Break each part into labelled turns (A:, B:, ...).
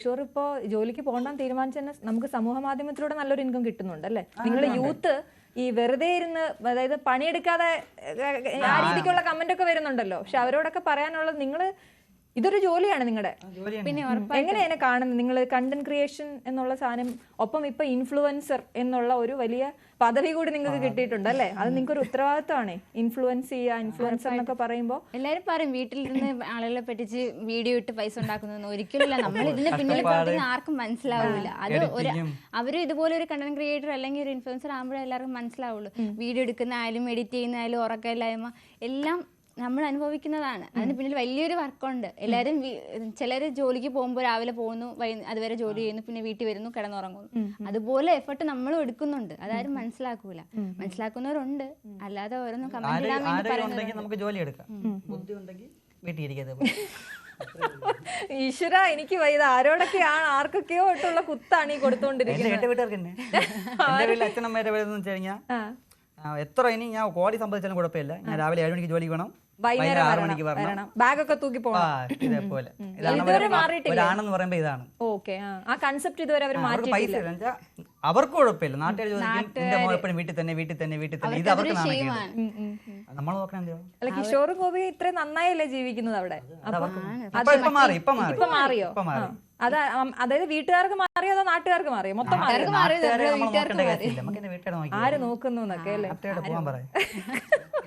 A: കിഷോർ ഇപ്പോ ജോലിക്ക് പോകണ്ടെന്ന് തീരുമാനിച്ചു തന്നെ നമുക്ക് സമൂഹ മാധ്യമത്തിലൂടെ നല്ലൊരു ഇൻകം കിട്ടുന്നുണ്ട് അല്ലേ? നിങ്ങൾ യൂത്ത് ഈ വെറുതെ ഇരുന്ന് അതായത് പണിയെടുക്കാതെ ആ രീതിക്കുള്ള കമന്റ് ഒക്കെ വരുന്നുണ്ടല്ലോ. പക്ഷെ അവരോടൊക്കെ പറയാനുള്ളത് നിങ്ങൾ ഇതൊരു ജോലിയാണ് നിങ്ങളുടെ
B: പിന്നെ
A: എങ്ങനെയാണ് കാണുന്നത്? നിങ്ങൾ കണ്ടന്റ് ക്രിയേഷൻ എന്നുള്ള സാധനം ഒപ്പം ഇപ്പൊ ഇൻഫ്ലുവൻസർ എന്നുള്ള ഒരു വലിയ പദവി കൂടി നിങ്ങൾക്ക് കിട്ടിയിട്ടുണ്ട് അല്ലേ? അത് നിങ്ങൾക്ക് ഒരു ഉത്തരവാദിത്തമാണ് ഇൻഫ്ലുവൻസ് ചെയ്യുക ഇൻഫ്ലുവൻസർ എന്നൊക്കെ പറയുമ്പോൾ
B: എല്ലാരും പറയും വീട്ടിലിരുന്ന് ആളുകളെ പറ്റിച്ച് വീഡിയോ ഇട്ട് പൈസ ഉണ്ടാക്കുന്നതെന്ന് ഒരിക്കലും നമ്മൾ ഇതിന് പിന്നിൽ പ്രവർത്തിക്കുന്ന ആർക്കും മനസ്സിലാവില്ല അത് ഒരു അവർ ഇതുപോലെ ഒരു കണ്ടന്റ് ക്രിയേറ്റർ അല്ലെങ്കിൽ ഒരു ഇൻഫ്ലുവൻസർ ആകുമ്പോഴേ എല്ലാവർക്കും മനസ്സിലാവുള്ളൂ. വീഡിയോ എടുക്കുന്ന ആയാലും എഡിറ്റ് ചെയ്യുന്ന ആയാലും ഉറക്കമില്ലായ്മ എല്ലാം നമ്മൾ അനുഭവിക്കുന്നതാണ്. അതിന് പിന്നിൽ വലിയൊരു വർക്കുണ്ട്. എല്ലാവരും ചിലർ ജോലിക്ക് പോകുമ്പോൾ രാവിലെ പോകുന്നു അതുവരെ ജോലി ചെയ്യുന്നു പിന്നെ വീട്ടിൽ വരുന്നു കിടന്നുറങ്ങുന്നു. അതുപോലെ എഫർട്ട് നമ്മളും എടുക്കുന്നുണ്ട്. അതാരും മനസ്സിലാക്കൂല. മനസ്സിലാക്കുന്നവരുണ്ട്. അല്ലാതെ ഓരോന്നും കമന്റ് ഇടാൻ വേണ്ടി പറയുന്നത്
C: നമുക്ക് ജോലി എടുക്കാം. ബുദ്ധി ഉണ്ടെങ്കിൽ വീട്ടിൽ ഇരിക്കാതെ
A: ഈശ്വര എനിക്ക് വൈദ ആരോടൊക്കെയാണ് ആർക്കൊക്കെയോ ആയിട്ടുള്ള കുത്താണ് ഈ കൊടുത്തോണ്ടിരിക്കുന്നത്.
C: എന്റെ വീട്ടുകാർക്ക് തന്നെ എന്റെ വീട്ടിൽ അച്ഛനമ്മേരെ വീട് വെച്ച് കഴിഞ്ഞാൽ എത്ര ഇനി ഞാൻ കോടി സംബന്ധിച്ചാലും കുഴപ്പമില്ല. ഞാൻ രാവിലെ ഏഴ് മണിക്ക് ജോലിക്ക് വേണം
A: വൈകുന്നേരം
C: ആറ്
A: വരണം
C: മണിക്ക് വരണം.
A: വരണം. ബാഗൊക്കെ തൂക്കി
C: ആ
A: പോകണം
C: ഇതേപോലെ ഇതാണ്
A: ഇതുവരെ
C: ഒരു-
A: മാറിയിട്ടില്ല.
C: ഒരാണെന്ന് പറയുമ്പോ ഇതാണ്.
A: ഓക്കെ ആ. കൺസെപ്റ്റ് ഇതുവരെ അവർ
C: അവർക്ക് പൈസ
A: മാറ്റിയിട്ടില്ല
C: ഇല്ല. എന്നുവെച്ചാ അവർക്ക് കുഴപ്പമില്ല. നാട്ടുകാർ ചോദിക്കും എന്റെ മോൻ എപ്പോഴും വീട്ടിൽ തന്നെ വീട്ടിൽ തന്നെ വീട്ടിൽ തന്നെ. ഇത് അവർക്ക് നാണക്കേട്. നമ്മൾ നോക്കണം എന്തിനാ?
A: അല്ല കിഷോറും ഗോപി ഇത്രയും നന്നായല്ലേ ജീവിക്കുന്നത് അവിടെ?
C: അത് അവർക്ക് ഇപ്പൊ ഇപ്പൊ മാറി ഇപ്പൊ മാറി.
A: ഇപ്പൊ മാറിയോ?
C: ഇപ്പൊ മാറി.
A: അത് അതായത് വീട്ടുകാർക്ക് മാറിയോ അതോ നാട്ടുകാർക്ക് മാറിയോ? മൊത്തം മാറിയോ
C: നാട്ടുകാരെ നമ്മൾ നോക്കേണ്ട കാര്യമില്ല. നമുക്ക് എന്റെ വീട്ടുകാരെ നോക്കി
A: ആര് നോക്കുന്നു എന്നൊക്കെ അല്ലേ?
C: നാട്ടുകാരുടെ പോകാൻ പറയാം.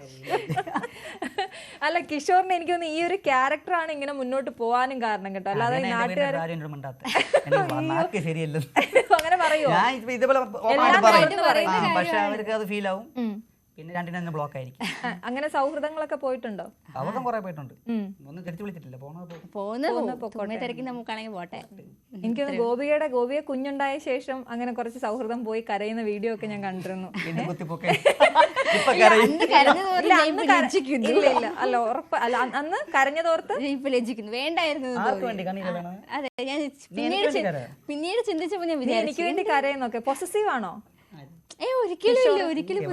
A: അല്ല കിഷോറിന് എനിക്ക് തോന്നുന്നു ഈ ഒരു ക്യാരക്ടർ ആണ് ഇങ്ങനെ മുന്നോട്ട് പോവാനും കാരണം കേട്ടോ. അല്ലാതെ നാട്ടുകാർ അങ്ങനെ പറയോ
C: ഞാൻ ഇപ്പൊ ഇതേപോലെ open ആയിട്ട് പറയും. ആ, പക്ഷെ അവർക്ക് അത് ഫീൽ ആവും. പിന്നെ രണ്ടിനും ബ്ലോക്ക് ആയിരിക്കും.
A: അങ്ങനെ സൗഹൃദങ്ങളൊക്കെ പോയിട്ടുണ്ടോ?
C: സൗഹൃദം കുറെ പോയിട്ടുണ്ട്. ഒന്നും തിരിച്ചു വിളിച്ചിട്ടില്ല.
B: നമുക്കാണെങ്കിൽ പോട്ടെ.
A: എനിക്ക് ഗോപിയുടെ ഗോപികയുടെ ഗോപിയെ കുഞ്ഞുണ്ടായ ശേഷം അങ്ങനെ കുറച്ച് സൗഹൃദം പോയി കരയുന്ന വീഡിയോ ഒക്കെ ഞാൻ കണ്ടിരുന്നു. അല്ല ഉറപ്പ് അല്ല അന്ന് കരഞ്ഞതോർത്ത്
B: ഇപ്പൊ ലജ്ജിക്കുന്നു. വേണ്ടായിരുന്നു
C: ആർക്ക് വേണ്ടി കണ്ണീര് വേണം
B: അതെ ഞാൻ പിന്നീട് പിന്നീട് ചിന്തിച്ചപ്പോ ഞാൻ വിചാരിച്ചു
A: എനിക്ക് വേണ്ടി കരയുന്നൊക്കെ പൊസസീവ് ആണോ?
B: ഏ ഒരിക്കലും ഇല്ല ഒരിക്കലും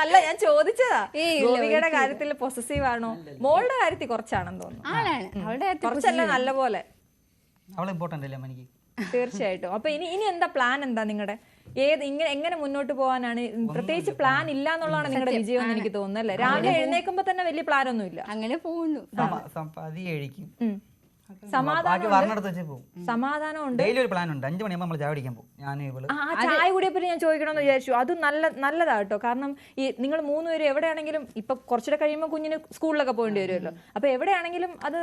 A: അല്ല ഞാൻ ചോദിച്ചതാ.
B: ഈ
A: ഗോപികയുടെ കാര്യത്തിൽ പൊസസീവ് ആണോ? മോളുടെ കാര്യത്തിൽ കുറച്ചാണെന്ന് തോന്നുന്നു.
B: ആളാണ് അവളുടെ
A: കുറച്ചല്ല നല്ല പോലെ
C: അവളെ ഇമ്പോർട്ടന്റ് അല്ലേ എനിക്ക്
A: തീർച്ചയായിട്ടും. അപ്പൊ ഇനി ഇനി എന്താ പ്ലാൻ എന്താ നിങ്ങളുടെ ഏത് ഇങ്ങനെ എങ്ങനെ മുന്നോട്ട് പോകാനാണ് പ്രത്യേകിച്ച് പ്ലാൻ ഇല്ല എന്നുള്ളതാണ് നിങ്ങളുടെ വിജയം എന്ന് എനിക്ക് തോന്നുന്നത് അല്ലേ? രാവിലെ എഴുന്നേക്കുമ്പോ തന്നെ വലിയ പ്ലാൻ ഒന്നും ഇല്ല.
B: അങ്ങനെ പോകുന്നു.
A: സമാധാനം ഉണ്ട്.
C: ഒരു പ്ലാൻ ഉണ്ട്. അഞ്ചു മണിയാകുമ്പോൾ നമ്മൾ ചായ കുടിക്കാൻ പോകും. ഞാൻ
A: ആ ചായ കൂടിയപ്പോൾ ഞാൻ ചോദിക്കണമെന്ന് വിചാരിച്ചു. അത് നല്ല നല്ലതാ കേട്ടോ. കാരണം ഈ നിങ്ങൾ മൂന്നുപേരും എവിടെയാണെങ്കിലും ഇപ്പൊ കുറച്ചുകൂടെ കഴിയുമ്പോൾ കുഞ്ഞിന് സ്കൂളിലൊക്കെ പോകേണ്ടി വരുമല്ലോ. അപ്പൊ എവിടെയാണെങ്കിലും അത്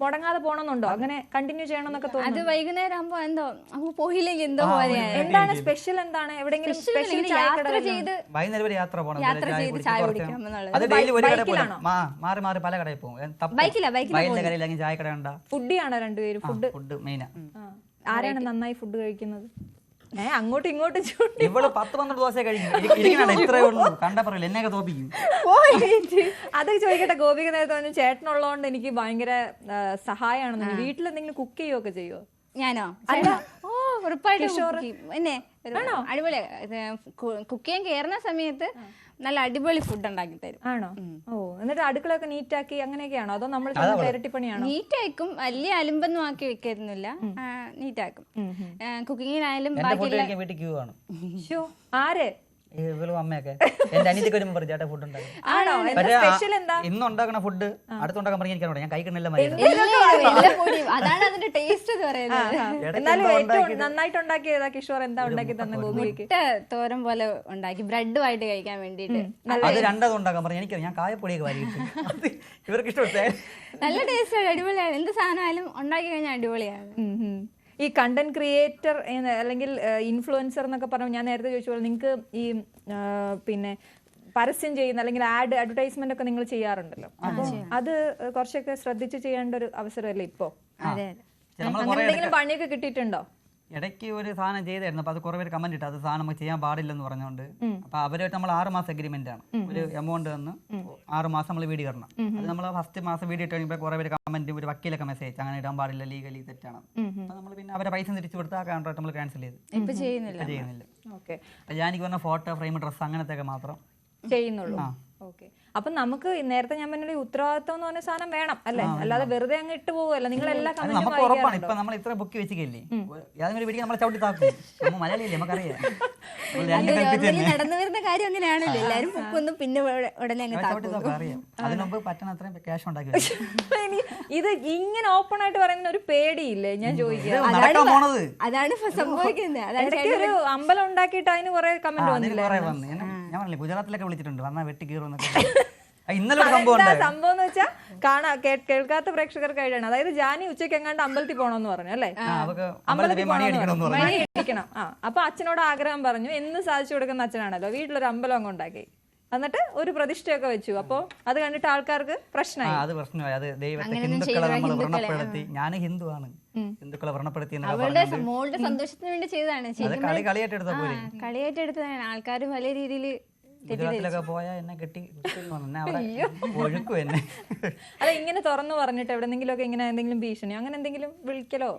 A: മുടങ്ങാതെ പോണെന്നുണ്ടോ? അങ്ങനെ കണ്ടിന്യൂ ചെയ്യണമെന്നൊക്കെ തോന്നുന്നു അത്
B: വൈകുന്നേരം ആകുമ്പോ എന്തോ അപ്പൊ പോയില്ലെങ്കിൽ എന്തോ പോലെയാണ്
A: എന്താണ് സ്പെഷ്യൽ എന്താണ്? എവിടെങ്കിലും സ്പെഷ്യൽ
B: യാത്ര ചെയ്ത്
C: വൈകുന്നേരം വരെ യാത്ര പോകണം
B: യാത്ര ചെയ്ത് ചായ കുടിക്കണം എന്നുള്ളത്.
C: അത് ഡെയിലി ഒരു കടയിൽ മാ- മാറി മാറി പല കടയിൽ പോകും.
B: ബൈക്കിലാ, ബൈക്കിലാ
C: കടയിൽ ചായ കട ഉണ്ടാ
A: ഫുഡിയാണോ രണ്ടുപേരും? ഫുഡ്?
C: ഫുഡ് മെയിനാ
A: ആരാണ് നന്നായി ഫുഡ് കഴിക്കുന്നത്? ഏ അങ്ങോട്ടും ഇങ്ങോട്ടും ചൂണ്ടി
C: ഇവൾ പത്ത് പന്ത്രണ്ട് ദിവസം കഴിഞ്ഞു ഇത്രയേ ഉള്ളൂ. കണ്ടാ പറയില്ല എന്നെയൊക്കെ തോപ്പിക്കും.
A: അതൊക്കെ ചോദിക്കട്ടെ ഗോപിക നേരത്തെ പറഞ്ഞു ചേട്ടനുള്ളതുകൊണ്ട് എനിക്ക് ഭയങ്കര സഹായമാണ് സഹായമാണെന്ന്. വീട്ടിൽ എന്തെങ്കിലും കുക്ക് ചെയ്യുകയൊക്കെ ചെയ്യുമോ
B: ഞാനോ? അല്ല. ഓ ഉറപ്പായിട്ടും. പിന്നെ അടിപൊളി കുക്ക് ചെയ്യാൻ കയറുന്ന സമയത്ത് നല്ല അടിപൊളി ഫുഡ് ഉണ്ടാക്കി തരും.
A: ആണോ? ഓ എന്നിട്ട് അടുക്കളയൊക്കെ നീറ്റാക്കി അങ്ങനെയൊക്കെയാണോ അതോ നമ്മൾ ഇരട്ടിപ്പണിയാണോ
B: നീറ്റാക്കും. വലിയ അലുമ്പൊന്നും ആക്കി വെക്കായിരുന്നില്ല നീറ്റാക്കും. കുക്കിങ്ങിനായാലും ബാക്കിയുള്ള
A: ആര്?
C: ഇവളും അമ്മയൊക്കെ. എന്റെ അനിയത്തിക്ക് വരുമ്പോൾ പറയും ചേട്ടാ ഫുഡ് ഉണ്ടാക്കും.
A: ആണോ? എന്താ സ്പെഷ്യൽ എന്താ?
C: ഇന്ന് ഫുഡ് അടുത്തുണ്ടാക്കാൻ പറഞ്ഞാൽ ഞാൻ കഴിക്കണില്ല മര്യാദ
B: അതാണ് അതിന്റെ ടേസ്റ്റ് എന്ന് പറയുന്നത്.
A: എന്നാലും ഏറ്റവും നന്നായിട്ട് ഉണ്ടാക്കിയതാ കിഷോർ? എന്താ ഉണ്ടാക്കി തന്ന ഗോപിക്ക്
B: മുട്ട തോരൻ പോലെ ഉണ്ടാക്കി ബ്രെഡുമായിട്ട് കഴിക്കാൻ വേണ്ടിട്ട്
C: അത് രണ്ടതും ഉണ്ടാക്കാൻ പറഞ്ഞു. എനിക്കറിയാം ഞാൻ കായപ്പൊടിയൊക്കെ ഇവർക്ക് ഇഷ്ടപ്പെട്ടേ.
B: നല്ല ടേസ്റ്റ് അടിപൊളിയാണ് എന്ത് സാധനമായാലും ഉണ്ടാക്കി കഴിഞ്ഞാൽ അടിപൊളിയാണ്.
A: ഈ കണ്ടന്റ് ക്രിയേറ്റർ അല്ലെങ്കിൽ ഇൻഫ്ലുവൻസർ എന്നൊക്കെ പറഞ്ഞു ഞാൻ നേരത്തെ ചോദിച്ച പോലെ നിങ്ങൾക്ക് ഈ പിന്നെ പരസ്യം ചെയ്യുന്ന അല്ലെങ്കിൽ ആഡ് അഡ്വർടൈസ്മെന്റ് ഒക്കെ നിങ്ങൾ ചെയ്യാറുണ്ടല്ലോ. അപ്പോൾ അത് കുറച്ചൊക്കെ ശ്രദ്ധിച്ച് ചെയ്യേണ്ട ഒരു അവസരമല്ലേ ഇപ്പോ?
B: അതെ
C: നമ്മൾ
A: അങ്ങനെ എന്തെങ്കിലും പണിയൊക്കെ കിട്ടിയിട്ടുണ്ടോ?
C: ഇടയ്ക്ക് ഒരു സാധനം ചെയ്തായിരുന്നു. അപ്പൊ അത് കുറെ പേര് കമന്റ് ഇട്ടു. അത് സാധനം നമുക്ക് ചെയ്യാൻ പാടില്ലെന്ന് പറഞ്ഞുകൊണ്ട്. അപ്പൊ അവരുമായിട്ട് നമ്മൾ ആറ് മാസം അഗ്രിമെന്റ് ആണ്. ഒരു എമൗണ്ട് തന്ന് ആറ് മാസം നമ്മൾ വീട് ഇടണം അത് നമ്മൾ ഫസ്റ്റ് മാസം വീട് ഇട്ട് കഴിയുമ്പോൾ കുറെ പേര് കമന്റ് ഒരു വക്കീലൊക്കെ മെസ്സേജ് അങ്ങനെ ഇടാൻ പാടില്ല. ലീഗലി തെറ്റാണ്. അപ്പൊ നമ്മൾ പിന്നെ അവരെ പൈസ തിരിച്ചു കൊടുത്ത് ആ കോൺട്രാക്ട് നമ്മൾ ക്യാൻസൽ ചെയ്തു.
B: ഇപ്പൊ ചെയ്യുന്നില്ല.
C: ചെയ്യുന്നില്ല.
A: ഓക്കെ
C: ഞാൻ ഞാനിക്ക് പറഞ്ഞ ഫോട്ടോ ഫ്രെയിം ഡ്രസ് അങ്ങനത്തെ ഒക്കെ മാത്രം.
A: ചെയ്യുന്നുള്ളൂ. ഓക്കെ. അപ്പൊ നമുക്ക് നേരത്തെ ഞാൻ പറഞ്ഞ ഉത്തരവാദിത്വം എന്ന് പറഞ്ഞ സാധനം വേണം അല്ലേ? അല്ലാതെ വെറുതെ അങ്ങ് ഇട്ട് പോകുമല്ലോ നിങ്ങൾ എല്ലാ
C: നമുക്ക് ഉറപ്പാണ്. ഇപ്പൊ നമ്മൾ ഇത്ര ബുക്ക് വെച്ചില്ലേ യാതൊരു വീട്ടിൽ നമ്മളെ ചവിട്ടി താക്കും. നമ്മ മലയാളിയല്ലേ നമുക്കറിയാം.
B: നടന്നു വരുന്ന കാര്യം അങ്ങനെയാണല്ലോ. എല്ലാരും ബുക്കൊന്നും പിന്നെ ഉട- ഉടനെ അങ്ങ്
C: അറിയാം. അതിന് മുമ്പ് അത്രയും ക്യാഷ് ഉണ്ടാക്കി
A: ഇത് ഇങ്ങനെ ഓപ്പൺ ആയിട്ട് പറയുന്ന ഒരു പേടിയില്ലേ? ഞാൻ
C: ചോദിക്കുന്നത്
B: അതാണ് സംഭവിക്കുന്നത്.
A: ഒരു അമ്പലം ഉണ്ടാക്കിയിട്ട് അതിന് കുറെ കമന്റ് വന്നില്ല
C: പറഞ്ഞില്ലേ ഗുജറാത്തിലൊക്കെ വിളിച്ചിട്ടുണ്ട്. വന്നാ വെട്ടി കീറും ആ, ഇന്നലെ ഒരു സംഭവം
A: എന്താ
C: ഉണ്ടായി?
A: സംഭവം എന്ന് വെച്ചാൽ കാണാ കേ- കേൾക്കാത്ത പ്രേക്ഷകർക്ക് കഴിയാണ് അതായത് ജാനി ഉച്ചയ്ക്ക് എങ്ങാണ്ട് അമ്പലത്തിൽ പോകണമെന്ന് പറഞ്ഞു അല്ലേ?
C: ആ, അവക്ക്
A: അമ്പലത്തിൽ
C: അമ്പലത്തിൽ മണി അടിക്കണമെന്ന് പറഞ്ഞു.
A: മണി അടിക്കണം. ആ അപ്പൊ അച്ഛനോട് ആഗ്രഹം പറഞ്ഞു എന്ന് സാധിച്ചു കൊടുക്കുന്ന അച്ഛനാണല്ലോ വീട്ടിലൊരു അമ്പലം അങ്ങ് ഉണ്ടാക്കി. എന്നിട്ട് ഒരു പ്രതിഷ്ഠയൊക്കെ വെച്ചു. അപ്പൊ അത് കണ്ടിട്ട് ആൾക്കാർക്ക്
C: ആ
A: പ്രശ്നമായി.
C: അത് പ്രശ്നമായി. അത് ദൈവത്തെ
B: അങ്ങനെയൊന്നും
C: ഹിന്ദുക്കളെ നമ്മൾ
B: ഹിന്ദുക്കളെ,
C: വ്രണപ്പെടുത്തി. ഞാൻ ഹിന്ദുവാണ്. ഹിന്ദുക്കളെ വ്രണപ്പെടുത്തി എന്നൊക്കെ
B: അവളുടെ
C: പറഞ്ഞുകൊണ്ട്
B: മോളുടെ സന്തോഷത്തിന് വേണ്ടി ചെയ്തതാണ്.
C: അത്
B: ശരിക്കും
C: കളി കളിയായിട്ട് എടുത്ത പോലെ
B: കളിയായിട്ട് എടുത്തതാണ്. ആൾക്കാർ വലിയ രീതിയിൽ
C: ഗുജറാത്തിലൊക്കെ പോയാൽ എന്നെ കെട്ടി. ഒഴുക്കും എന്നെ.
A: അല്ല ഇങ്ങനെ തുറന്നു പറഞ്ഞിട്ട് എവിടെന്നെങ്കിലും ഒക്കെ ഇങ്ങനെ എന്തെങ്കിലും ഭീഷണി അങ്ങനെ എന്തെങ്കിലും വിളിക്കലോ?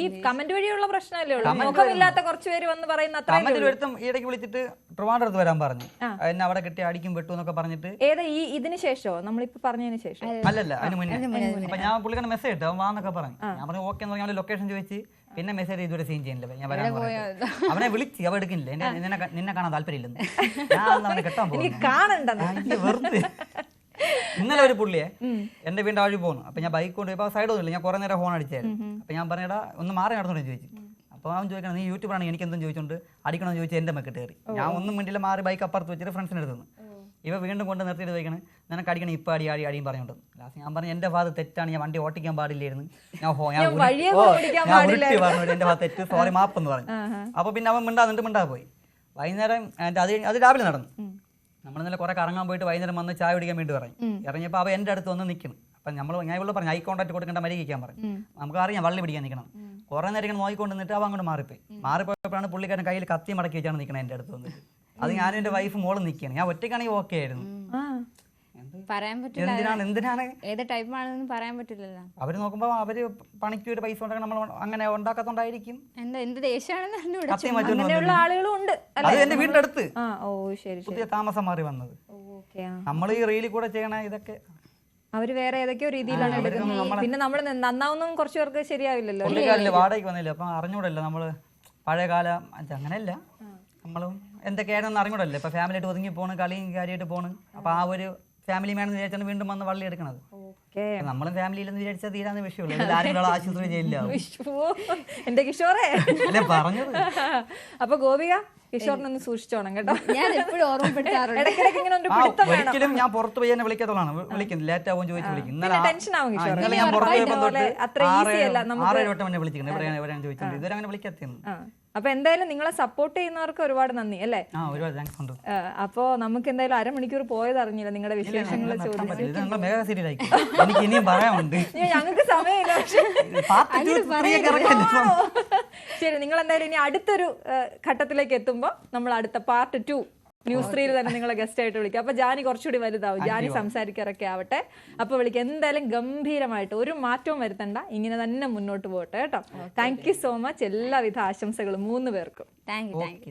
A: ഈ കമന്റ് വഴിയുള്ള പ്രശ്നമല്ലേ ഉള്ളൂ. മുഖമില്ലാത്ത കുറച്ച് പേര് വന്ന് പറയുന്ന
C: കമന്റിൽ ഒരുത്തം ഇടയ്ക്ക് വിളിച്ചിട്ട് ട്രിവാൻഡ്രത്ത് വരാൻ പറഞ്ഞു. എന്നെ അവിടെ കെട്ടി അടിക്കും വെട്ടു എന്നൊക്കെ പറഞ്ഞിട്ട്
A: ഏതാ ഈ ഇതിന് ശേഷോ നമ്മളിപ്പോ പറഞ്ഞതിന് ശേഷം
C: അല്ലല്ല അതിന് മുന്നേ. അപ്പൊ ഞാൻ പുള്ളിക്കാരൻ മെസ്സേജ് ഇട്ടു. അവൻ വാന്നൊക്കെ പറഞ്ഞു. ഞാൻ പറഞ്ഞു ഓക്കെ എന്ന് പറഞ്ഞാൽ ലൊക്കേഷൻ ചോദിച്ച് പിന്നെ മെസ്സേജ് ഇതുവരെ സീൻ ചെയ്യുന്നില്ല ഞാൻ വരാൻ പറഞ്ഞിട്ട്. അവനെ വിളിച്ച് അവ എടുക്കുന്നില്ല എന്നെ നിന്നെ ക- നിന്നെ കാണാൻ താല്പര്യമില്ലെന്ന്. ഞാൻ അന്ന് അവനെ കെട്ടാൻ പോകുന്നു.
A: കാണണ്ടെന്ന്.
C: അയ്യോ, വെറുതെ. ഇന്നലെ ഒരു പുള്ളിയെ എന്റെ വീടിന്റെ ആഴി പോകുന്നു അപ്പൊ ഞാൻ ബൈക്ക് കൊണ്ട് പോയപ്പോ സൈഡ് ഒന്നുമില്ല. ഞാൻ കുറെ നേരം ഫോൺ അടിച്ചായിരുന്നു. അപ്പൊ ഞാൻ പറഞ്ഞടാ ഒന്ന് മാറി നടന്നു ചോദിച്ചു. അപ്പൊ അവൻ ചോദിക്കണം നീ യൂട്യൂബാണ് എനിക്ക് എന്തും ചോദിച്ചോണ്ട്? അടിക്കണമെന്ന് ചോദിച്ചു എന്റെ മെക്കിട്ട് കയറി. ഞാൻ ഒന്നും മിണ്ടില്ല മാറി ബൈക്ക് അപ്പുറത്ത് വെച്ചിട്ട് ഫ്രണ്ട്സിന് എടുത്തു ഇവ വീണ്ടും കൊണ്ട് നിർത്തിയിട്ട് ചോദിക്കണം നിനക്ക് അടിക്കണം ഇപ്പൊ അടി അടി അടിയും പറഞ്ഞോണ്ട് ലാസ്റ്റ് ഞാൻ പറഞ്ഞു എന്റെ ഭാഗത്ത് തെറ്റാണ് ഞാൻ വണ്ടി ഓട്ടിക്കാൻ പാടില്ലായിരുന്നു. ഞാൻ ഹോ ഞാൻ പറഞ്ഞു എന്റെ ഭാഗത്ത് തെറ്റ് സോറി മാപ്പ് എന്ന് പറഞ്ഞു. അപ്പൊ പിന്നെ അവൻ മിണ്ടാ നിന്നിട്ട് മിണ്ടാ പോയി. വൈകുന്നേരം അത് അത് രാവിലെ നടന്നു. നമ്മൾ ഇന്നലെ കുറെ കറങ്ങാൻ പോയിട്ട് വൈകുന്നേരം വന്ന് ചായ കുടിക്കാൻ വേണ്ടി പറഞ്ഞു. ഇറങ്ങിയപ്പോൾ അവ എന്റെ അടുത്ത് വന്ന് നിൽക്കണം അപ്പം നമ്മൾ ഞാൻ ഇവിടെ പറഞ്ഞു ഐ കോൺടാക്ട് കൊടുക്കേണ്ട മരിക്കാൻ പറഞ്ഞു. നമുക്ക് അറിയാം വള്ളി പിടിക്കാൻ നിൽക്കണം. കുറേ നേരം നോക്കിക്കൊണ്ട് നിന്നിട്ട് അവ അങ്ങോട്ട് മാറിപ്പോയി. മാറിപ്പോയപ്പോഴാണ് പുള്ളിക്കാരൻ കയ്യിൽ കത്തി മടക്കി വെച്ചാണ് നിൽക്കണം എന്റെ അടുത്ത് വന്നിട്ട്. അത് ഞാനും എന്റെ വൈഫ് മോൾ നിൽക്കുകയാണ് ഞാൻ ഒറ്റയ്ക്കാണെങ്കിൽ ഓക്കെ ആയിരുന്നു.
A: അവർ
B: പറയാൻ പറ്റില്ല.
C: എന്തിനാണ്? എന്തിനാണ്?
B: ഏത് ടൈപ്പ് ആണെന്ന് പറയാൻ പറ്റില്ലല്ലോ.
C: അവർ നോക്കുമ്പോൾ അവർ പണിക്ക് ഒരു പൈസ നമ്മൾ അങ്ങനെ ഉണ്ടാക്കാത്തോണ്ടായിരിക്കും.
B: എന്താ എന്ത് ദേഷ്യമാണെന്ന് അറിഞ്ഞൂടാ
C: കത്തി വെച്ചോണ്ട്
A: അങ്ങനെയുള്ള ആളുകളും ഉണ്ട്.
C: അത് എന്റെ വീടിന്റെ അടുത്ത്
A: ആ ഓ ശരി
C: പുതിയ താമസം മാറി വന്നത്. നമ്മൾ ഈ റീലിൽ കൂടെ ചെയ്യണ ഇതൊക്കെ.
A: അവർ വേറെ ഏതൊക്കെയോ രീതിയിലാണ് എടുക്കുന്നത്. പിന്നെ നമ്മൾ നന്നാവുന്നതും കുറച്ച് പേർക്ക് ശരിയാവില്ലല്ലോ
C: വാടകയ്ക്ക് വന്നില്ല? അപ്പൊ അറിഞ്ഞൂടല്ലോ നമ്മൾ പഴയ കാലം അങ്ങനെയല്ല. നമ്മളും എന്തൊക്കെയാണെന്ന് അറിഞ്ഞൂടല്ലോ. ഇപ്പൊ ഫാമിലി ആയിട്ട് ഒതുങ്ങി പോണ് കളിയും കാര്യമായിട്ട് പോണ്. അപ്പൊ ആ ഒരു ഫാമിലി മാനെന്ന് വിചാരിച്ചാണ് വീണ്ടും വന്ന് വള്ളി എടുക്കണത്. നമ്മളും ഫാമിലിയിലെന്ന് വിചാരിച്ചാൽ തീരാന്ന് വിഷയമുള്ളൂ ഇതിൽ ആരെങ്കിലും ആശുപത്രി ജയിലില്ല
A: എന്റെ കിഷോറേ.
C: പറഞ്ഞത്.
A: അപ്പൊ ഗോപിക കിഷോറിനൊന്ന് സൂക്ഷിച്ചോണം കേട്ടോ.
B: ഞാൻ എപ്പോഴും ഓർമ്മപ്പെടുത്താറുണ്ട്.
C: ഞാൻ പുറത്ത് പോയി എന്നെ വിളിക്കത്തുള്ളതാണ് വിളിക്കുന്നത് ലേറ്റ് ആവും ചോദിച്ചു വിളിക്കും. ഇന്നലെ
A: ടെൻഷൻ ആവും കിഷോർ
C: ഇന്നലെ ഞാൻ പുറത്ത് പോയപ്പോൾ തൊട്ട്
A: അത്ര
C: ആറ്
A: ഈസി അല്ല. നമുക്ക്
C: ആറേഴ് വട്ടം എന്നെ വിളിച്ചിട്ടുണ്ട്. എവിടെയാണ് എവിടെയാണ് ചോദിച്ചിട്ടുണ്ട് ഇതുവരെ അങ്ങനെ വിളിക്കത്തിന്ന്
A: ആ. അപ്പൊ എന്തായാലും നിങ്ങളെ സപ്പോർട്ട് ചെയ്യുന്നവർക്ക് ഒരുപാട് നന്ദി അല്ലേ?
C: ഒരുപാട് താങ്ക്സ് ഉണ്ട്.
A: അപ്പോ നമുക്ക് എന്തായാലും അരമണിക്കൂർ പോയത് അറിഞ്ഞില്ല നിങ്ങളുടെ വിശേഷങ്ങൾ ചോദിച്ചു
C: പറയാനുണ്ട്.
A: ഞങ്ങൾക്ക് സമയമില്ല ശരി നിങ്ങൾ എന്തായാലും ഇനി അടുത്തൊരു ഘട്ടത്തിലേക്ക് എത്തുമ്പോൾ നമ്മൾ അടുത്ത പാർട്ട് ടു ന്യൂസ് ത്രീയിൽ തന്നെ നിങ്ങളെ ഗസ്റ്റ് ആയിട്ട് വിളിക്കാം. അപ്പൊ ജാനി കുറച്ചുകൂടി വലുതാവും. ജാനി സംസാരിക്കാറൊക്കെ ആവട്ടെ. അപ്പൊ വിളിക്ക. എന്തായാലും ഗംഭീരമായിട്ട് ഒരു മാറ്റവും വരുത്തണ്ട. ഇങ്ങനെ തന്നെ മുന്നോട്ട് പോകട്ടെ കേട്ടോ. താങ്ക് യു സോ മച്ച് എല്ലാവിധ ആശംസകളും മൂന്ന് പേർക്കും.
B: Thank you thank you